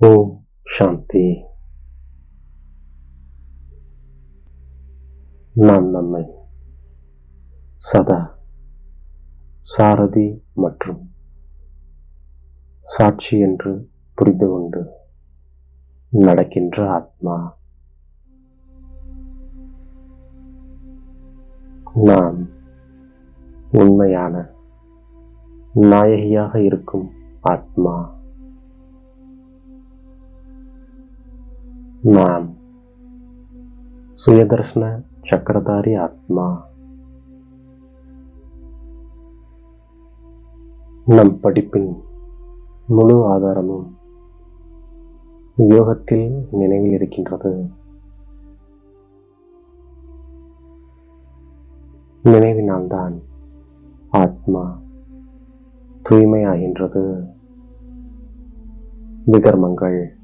ஓம் சாந்தி நாம் நம்மை சதா சாரதி மற்றும் சாட்சி என்று புரிந்து கொண்டு நடக்கின்ற ஆத்மா. நாம் உண்மையான நாயகியாக இருக்கும் ஆத்மா. நாம் சுயதர்ஷன சக்கரதாரி ஆத்மா. நம் படிப்பின் முழு ஆதாரமும் யோகத்தில் நினைவில் இருக்கின்றது. நினைவினால்தான் ஆத்மா தூய்மையாகின்றது. விகர்மங்கள்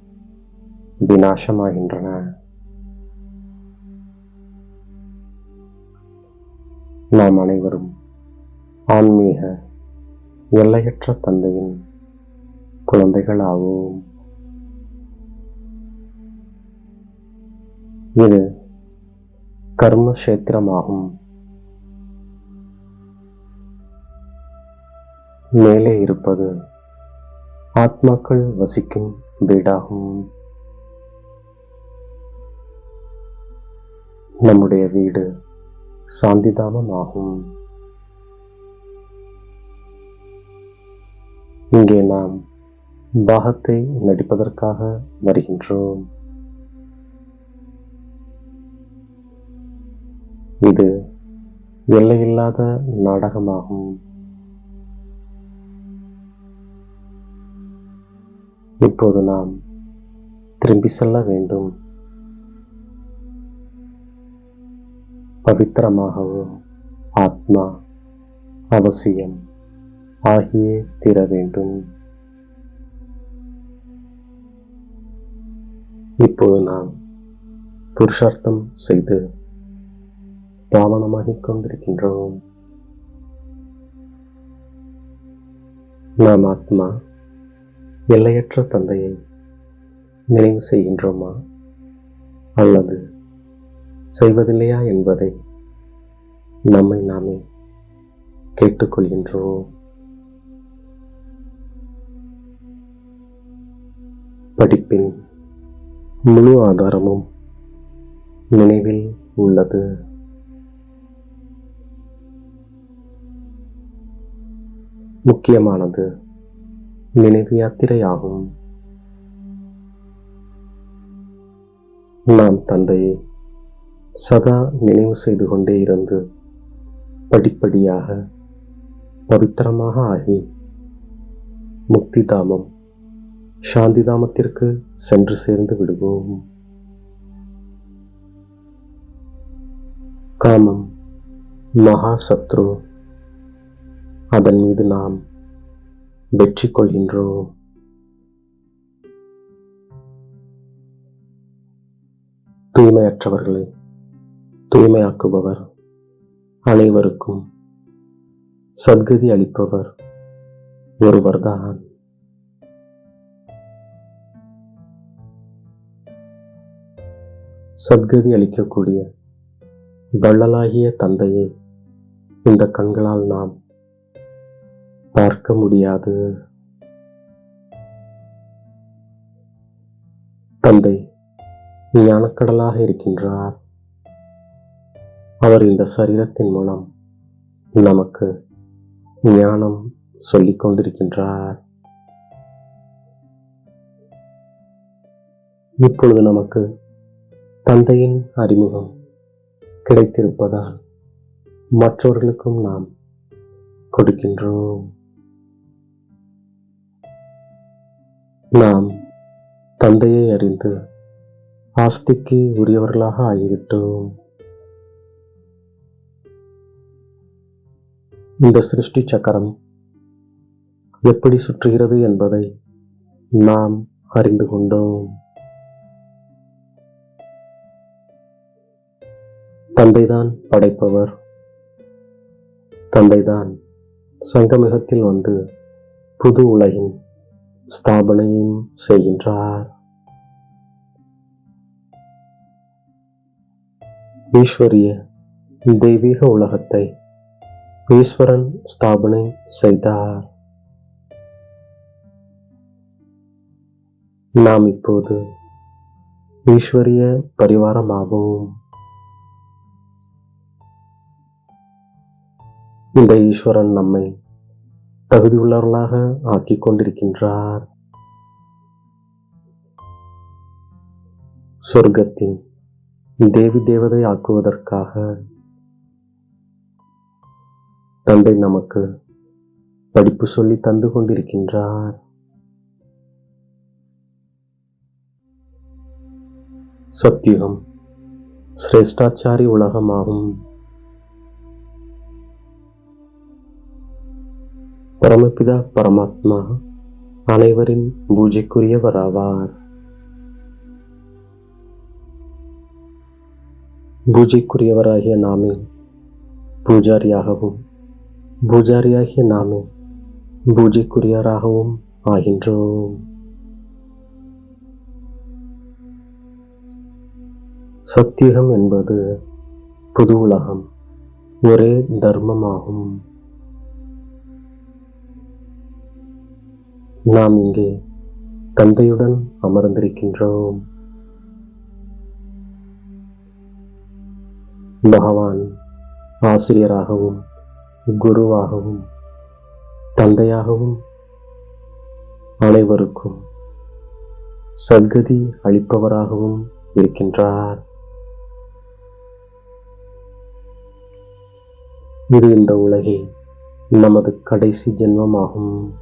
விநாசமாகின்றன. நாம் அனைவரும் ஆன்மீக எல்லையற்ற தந்தையின் குழந்தைகள் இது கர்மக்ஷேத்திரமாகும். மேலே இருப்பது ஆத்மாக்கள் வசிக்கும் வீடாகும். நம்முடைய வீடு சாந்திதாமமாகும் இங்கே நாம் பாகத்தை நடிப்பதற்காக வருகின்றோம். இது எல்லையில்லாத நாடகமாகும். இப்போது நாம் திரும்பி செல்ல வேண்டும். பவித்திரமாகவோ ஆத்மா அவசியம் ஆகியே தீர வேண்டும். இப்போது நாம் புருஷார்த்தம் செய்து பாவனமாகிக் கொண்டிருக்கின்றோம். நாம் ஆத்மா எல்லையற்ற தந்தையை நினைவு செய்கின்றோமா? அல்லது செய்வதில்லையா என்பதை நம்மை நாமே கேட்டுக்கொள்கின்றோம். படிப்பின் முழு ஆதாரமும் நினைவில் உள்ளது. முக்கியமானது நினைவு யாத்திரையாகும். நாம் தந்தையை சதா நினைவு செய்து கொண்டே இருந்து படிப்படியாக பவித்திரமாக ஆகி முக்தி தாமம் சாந்தி தாமத்திற்கு சென்று சேர்ந்து விடுவோம். காமம் மகா சத்ரு அதன் மீது நாம் வெற்றி கொள்கின்றோம். தூய்மையற்றவர்களை தூய்மையாக்குபவர் அனைவருக்கும் சத்கதி அளிப்பவர் ஒருவர்தான். சத்கதி அளிக்கக்கூடிய வள்ளலாகிய தந்தையை இந்த கண்களால் நாம் பார்க்க முடியாது. தந்தை ஞானக்கடலாக இருக்கின்றார். அவர் இந்த சரீரத்தின் மூலம் நமக்கு ஞானம் சொல்லிக் கொண்டிருக்கின்றார். இப்பொழுது நமக்கு தந்தையின் அறிமுகம் கிடைத்திருப்பதால் மற்றவர்களுக்கும் நாம் கொடுக்கின்றோம். நாம் தந்தையை அறிந்து ஆஸ்திக்கு உரியவர்களாக ஆகிவிட்டோம். இந்த சிருஷ்டி சக்கரம் எப்படி சுற்றுகிறது என்பதை நாம் அறிந்து கொண்டோம். தந்தைதான் படைப்பவர். தந்தைதான் சங்கமிகத்தில் வந்து புது உலகின் ஸ்தாபனையும் செய்கின்றார். ஈஸ்வரிய தெய்வீக உலகத்தை ஈஸ்வரன் ஸ்தாபனை செய்தார். நாம் இப்போது ஈஸ்வரிய பரிவாரமாகவும் இந்த ஈஸ்வரன் நம்மை தகுதியுள்ளவர்களாக ஆக்கிக் கொண்டிருக்கின்றார். சொர்க்கத்தின் தேவி தேவதை ஆக்குவதற்காக தந்தை நமக்கு படிப்பு சொல்லி தந்து கொண்டிருக்கின்றார். சத்தியுகம் சிரேஷ்டாச்சாரி உலகமாகும். பரமபிதா பரமாத்மா அனைவரின் பூஜைக்குரியவராவார். பூஜைக்குரியவராகிய நாமே பூஜாரியாகவும் பூஜாரியாகிய நாமே பூஜைக்குரியராகவும் ஆகின்றோம். சத்தியகம் என்பது புது உலகம் ஒரே தர்மமாகும். நாம் இங்கே தந்தையுடன் அமர்ந்திருக்கின்றோம். பகவான் ஆசிரியராகவும் குருவாகவும் தந்தையாகவும் அனைவருக்கும் சத்கதி அளிப்பவராகவும் இருக்கின்றார். இது இந்த உலகில் நமது கடைசி ஜென்மமாகும்.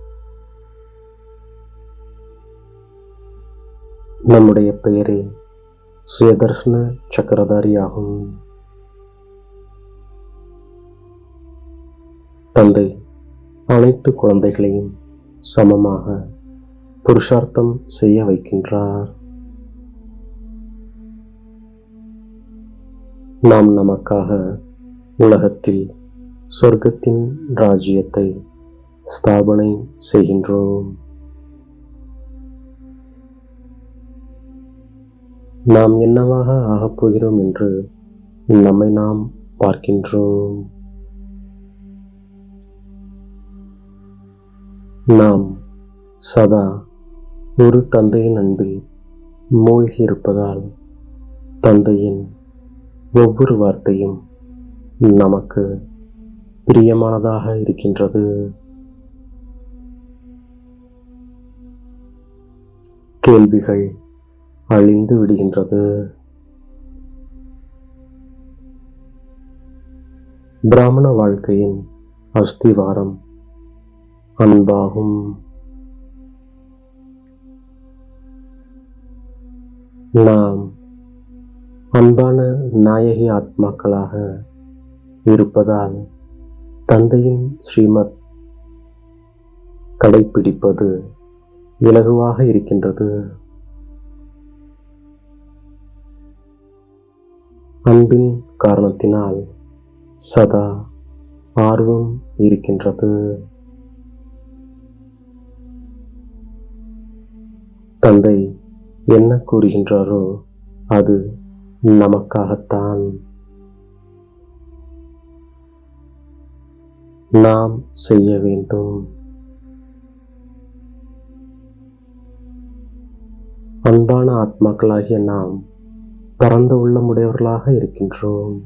நம்முடைய பெயரே சுயதர்ஷன சக்கரதாரியாகும். தந்தை அனைத்து குழந்தைகளையும் சமமாக புருஷார்த்தம் செய்ய வைக்கின்றார். நாம் நமக்காக உலகத்தில் சொர்க்கத்தின் ராஜ்யத்தை ஸ்தாபனை செய்கின்றோம். நாம் என்னவாக ஆகப் போகிறோம் என்று நம்மை நாம் பார்க்கின்றோம். நாம் சதா ஒரு தந்தையின் அன்பில் மூழ்கி இருப்பதால் தந்தையின் ஒவ்வொரு வார்த்தையும் நமக்கு பிரியமானதாக இருக்கின்றது. கேள்விகள் அழிந்து விடுகின்றது. பிராமண வாழ்க்கையின் அஸ்திவாரம் அன்பாகும். நாம் அன்பான நாயகி ஆத்மாக்களாக இருப்பதால் தந்தையின் ஸ்ரீமத் கடைப்பிடிப்பது இலகுவாக இருக்கின்றது. அன்பின் காரணத்தினால் சதா ஆர்வம் இருக்கின்றது. தந்தை என்ன கூறுகின்றாரோ அது நமக்காகத்தான். நாம் செய்ய வேண்டும். அன்பான ஆத்மாக்களாகிய நாம் பரந்த உள்ளமுடையவர்களாக இருக்கின்றோம்.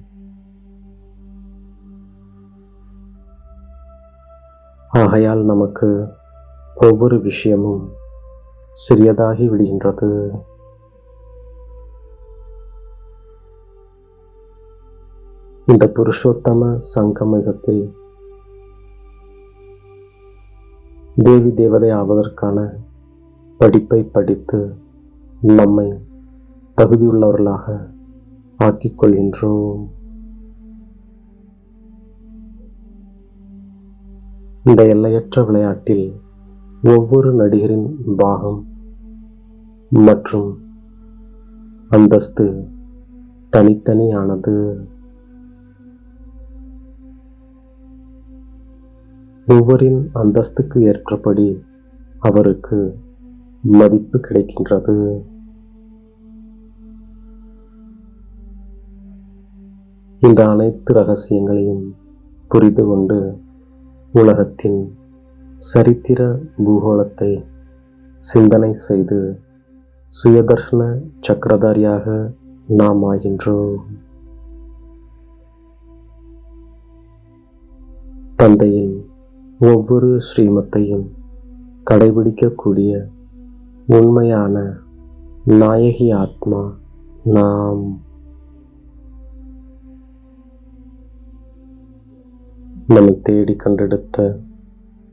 ஆகையால் நமக்கு ஒவ்வொரு விஷயமும் சிறியதாகி விடுகின்றது. இந்த புருஷோத்தம சங்கமயத்தில் தேவி தேவதை ஆவதற்கான படிப்பை படித்து நம்மை தகுதியுள்ளவர்களாக ஆக்கிக் கொள்கின்றோம். இந்த எல்லையற்ற விளையாட்டில் ஒவ்வொரு நடிகரின் பாகம் மற்றும் அந்தஸ்து தனித்தனியானது. ஒவ்வொரின் அந்தஸ்துக்கு ஏற்றபடி அவருக்கு மதிப்பு கிடைக்கின்றது. இந்த அனைத்து ரகசியங்களையும் புரிந்து கொண்டு உலகத்தின் சரித்திர பூகோளத்தை சிந்தனை செய்து சுயதர்ஷன சக்கரதாரியாக நாம் ஆகின்றோம். தந்தையின் ஒவ்வொரு ஸ்ரீமத்தையும் கடைபிடிக்கக்கூடிய உண்மையான நாயகி ஆத்மா நாம். நம்மை தேடி கண்டெடுத்த